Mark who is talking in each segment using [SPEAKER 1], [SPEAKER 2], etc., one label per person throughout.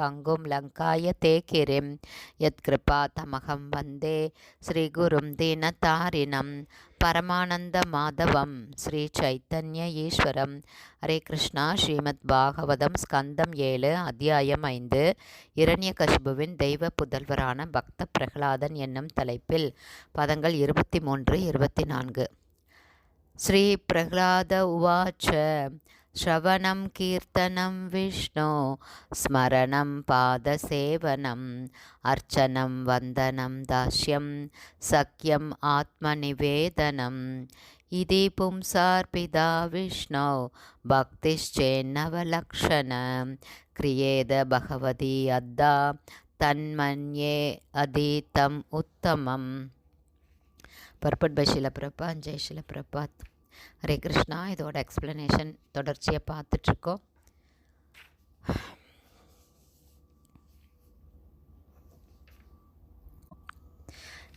[SPEAKER 1] பங்கும் லங்காய தே கிரிம் யத்கிருபா தமகம் வந்தே ஸ்ரீகுரும் தீனதாரிணம் பரமானந்த மாதவம் ஸ்ரீ சைத்தன்ய ஈஸ்வரம். ஹரே கிருஷ்ணா ஸ்ரீமத் பாகவதம் ஸ்கந்தம் ஏழு அத்தியாயம் ஐந்து. இரண்யகசிபுவின் தெய்வ புதல்வரான பக்த பிரகலாதன் என்னும் தலைப்பில் பதங்கள் இருபத்தி மூன்று இருபத்தி நான்கு. ஸ்ரீ பிரகலாத உவாச்ச श्रवणं कीर्तनं विष्णो स्मरणं पादसेवनम् अर्चनं वन्दनं दास्यं सख्यम् आत्मनिवेदनम् इति पुंसार्पिता विष्णौ भक्तिश्चेन्नवलक्षण क्रियेद भगवती अद्दा तन्मन्ये अधीतम् उत्तमम् பர்பட் பை ஷிலப்பிரபா ஜெய் ஷிலப்பிரபாத் ஹரே கிருஷ்ணா இதோட எக்ஸ்ப்ளனேஷன் தொடர்ச்சியாக பார்த்துட்ருக்கோம்.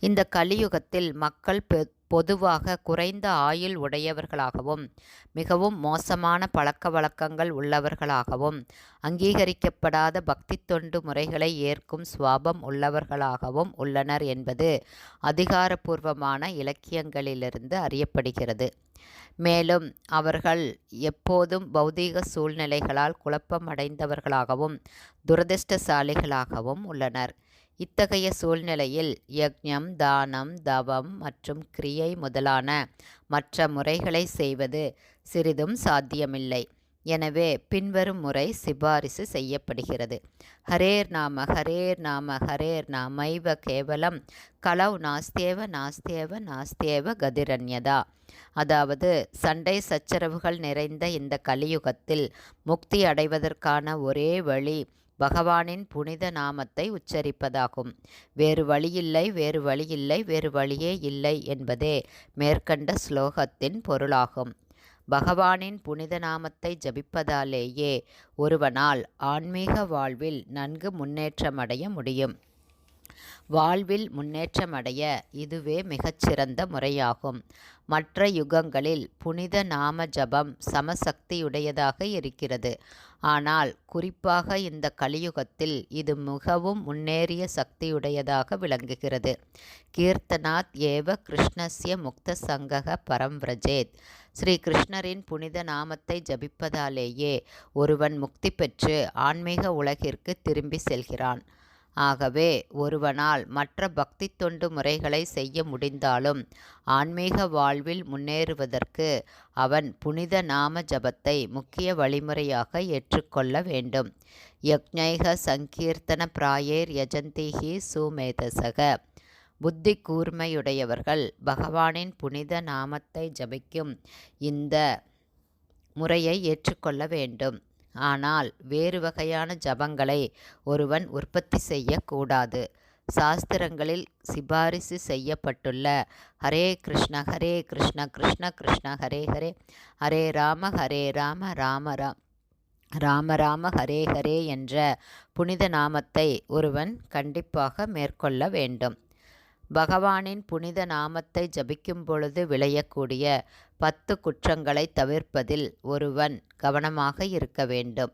[SPEAKER 1] இந்த கலியுகத்தில் மக்கள் பெ பொதுவாக குறைந்த ஆயுள் உடையவர்களாகவும் மிகவும் மோசமான பழக்க வழக்கங்கள் உள்ளவர்களாகவும் அங்கீகரிக்கப்படாத பக்தி தொண்டு முறைகளை ஏற்கும் சுவாபம் உள்ளவர்களாகவும் உள்ளனர் என்பது அதிகாரப்பூர்வமான இலக்கியங்களிலிருந்து அறியப்படுகிறது. மேலும் அவர்கள் எப்போதும் பௌதீக சூழ்நிலைகளால் குழப்பமடைந்தவர்களாகவும் துரதிருஷ்டசாலிகளாகவும் உள்ளனர். இத்தகைய சூழ்நிலையில் யக்ஞம் தானம் தவம் மற்றும் கிரியை முதலான மற்ற முறைகளை செய்வது சிறிதும் சாத்தியமில்லை. எனவே பின்வரும் முறை சிபாரிசு செய்யப்படுகிறது. ஹரேர் நாம ஹரேர் நாம ஹரேர் நாமைவ கேவலம் கலவ் நாஸ்தேவ நாஸ்தேவ நாஸ்தேவ கதிரன்யதா. அதாவது சண்டை சச்சரவுகள் நிறைந்த இந்த கலியுகத்தில் முக்தி அடைவதற்கான ஒரே வழி பகவானின் புனித நாமத்தை உச்சரிப்பதாகும். வேறு வழியில்லை வேறு வழியில்லை வேறு வழியே இல்லை என்பதே மேற்கண்ட ஸ்லோகத்தின் பொருளாகும். பகவானின் புனித நாமத்தை ஜபிப்பதாலேயே ஒருவனால் ஆன்மீக வாழ்வில் நன்கு முன்னேற்றமடைய முடியும். வாழ்வில் முன்னேற்றமடைய இதுவே மிகச்சிறந்த முறையாகும். மற்ற யுகங்களில் புனித நாம ஜபம் சமசக்தியுடையதாக இருக்கிறது. ஆனால் குறிப்பாக இந்த கலியுகத்தில் இது மிகவும் முன்னேறிய சக்தியுடையதாக விளங்குகிறது. கீர்த்தனாத் ஏவ கிருஷ்ணஸ்ய முக்த சங்கக பரம் விரஜேத் ஸ்ரீ கிருஷ்ணரின் புனித நாமத்தை ஜபிப்பதாலேயே ஒருவன் முக்தி பெற்று ஆன்மீக உலகிற்கு திரும்பி செல்கிறான். ஆகவே ஒருவனால் மற்ற பக்தி தொண்டு முறைகளை செய்ய முடிந்தாலும் ஆன்மீக வாழ்வில் முன்னேறுவதற்கு அவன் புனித நாம ஜபத்தை முக்கிய வழிமுறையாக ஏற்றுக்கொள்ள வேண்டும். யக்ஞைக சங்கீர்த்தன பிராயேர் யஜந்திஹி சுமேதசக. புத்தி கூர்மையுடையவர்கள் பகவானின் புனித நாமத்தை ஜபிக்கும் இந்த முறையை ஏற்றுக்கொள்ள வேண்டும். ஆனால் வேறு வகையான ஜபங்களை ஒருவன் உற்பத்தி செய்யக்கூடாது. சாஸ்திரங்களில் சிபாரிசு செய்யப்பட்டுள்ள ஹரே கிருஷ்ண ஹரே கிருஷ்ண கிருஷ்ண கிருஷ்ண ஹரே ஹரே ஹரே ராம ஹரே ராம ராம ராம் ராம ராம ஹரே ஹரே என்ற புனித நாமத்தை ஒருவன் கண்டிப்பாக மேற்கொள்ள வேண்டும். பகவானின் புனித நாமத்தை ஜபிக்கும் பொழுது விளையக்கூடிய பத்து குற்றங்களை தவிர்ப்பதில் ஒருவன் கவனமாக இருக்க வேண்டும்.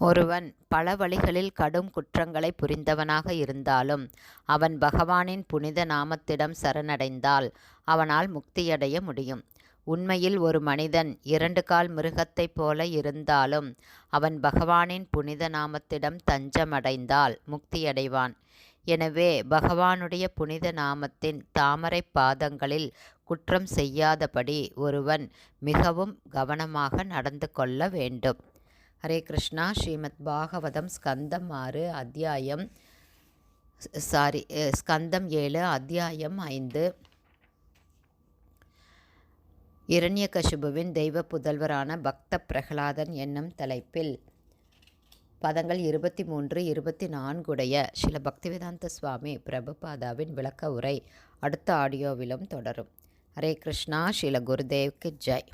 [SPEAKER 1] ஒருவன் பல வழிகளில் கடும் குற்றங்களை புரிந்தவனாக இருந்தாலும் அவன் பகவானின் புனித நாமத்திடம் சரணடைந்தால் அவனால் முக்தியடைய முடியும். உண்மையில் ஒரு மனிதன் இரண்டு கால் மிருகத்தைப் போல இருந்தாலும் அவன் பகவானின் புனித நாமத்திடம் தஞ்சமடைந்தால் முக்தியடைவான். எனவே பகவானுடைய புனித நாமத்தின் தாமரை பாதங்களில் குற்றம் செய்யாதபடி ஒருவன் மிகவும் கவனமாக நடந்து கொள்ள வேண்டும். ஹரே கிருஷ்ணா ஸ்ரீமத் பாகவதம் ஸ்கந்தம் ஆறு அத்தியாயம் சாரி ஸ்கந்தம் ஏழு அத்தியாயம் ஐந்து. இரண்யகசுபுவின் தெய்வ புதல்வரான பக்த பிரகலாதன் என்னும் தலைப்பில் பதங்கள் இருபத்தி மூன்று இருபத்தி நான்குடைய சில பக்திவேதாந்த சுவாமி பிரபுபாதாவின் விளக்க உரை அடுத்த ஆடியோவிலும் தொடரும். ஹரே கிருஷ்ணா ஸ்ரீல குருதேவ்க்கு ஜெய்.